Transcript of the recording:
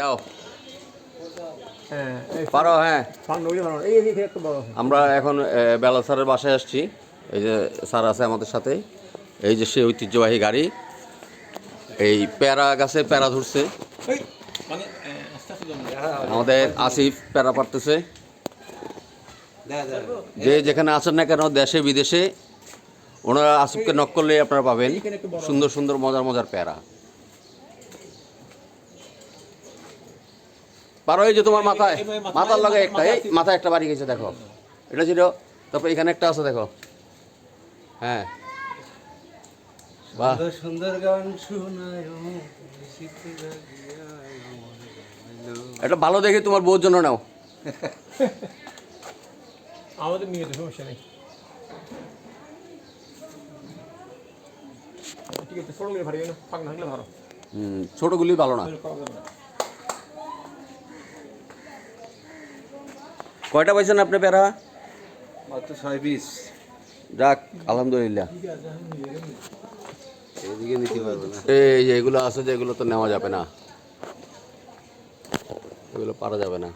দাও। হ্যাঁ পারো হ্যাঁ। আমরা এখন বেলা স্যারের বাসায় আসছি। এই যে স্যার আছে আমাদের সাথে। এই যে সে ঐতিহ্যবাহী গাড়ি। এই প্যারা গাছে প্যারা ধরছে। মানে আস্তে আস্তে জমে আমাদের আসিফ প্যারা পারতেছে যে যেখানে আছেন না কেন দেশে বিদেশে ওনারা আসিফকে নক করলে আপনারা পাবেন। সুন্দর সুন্দর মজার মজার প্যারা। পারো এই যে তোমার মাথায় মাথার লগে একটা এই মাথায় একটা বাড়ি গেছে দেখো এটা ছিল তারপর এখানে একটা আছে দেখো হ্যাঁ বাহ সুন্দর গান শোনায় এটা ভালো দেখে তোমার বউর জন্য নাও আমাদের নিয়ে তো সমস্যা নেই ঠিক আছে গুলো না ছোটগুলি ভালো না কয়টা পাইছেন আপনি প্যারা মাত্র ছয় পিস। যাক আলহামদুলিল্লাহ। এদিকে নিতে পারবে না। এই যে এগুলো আছে যে এগুলো তো নেওয়া যাবে না। এগুলো পারা যাবে না।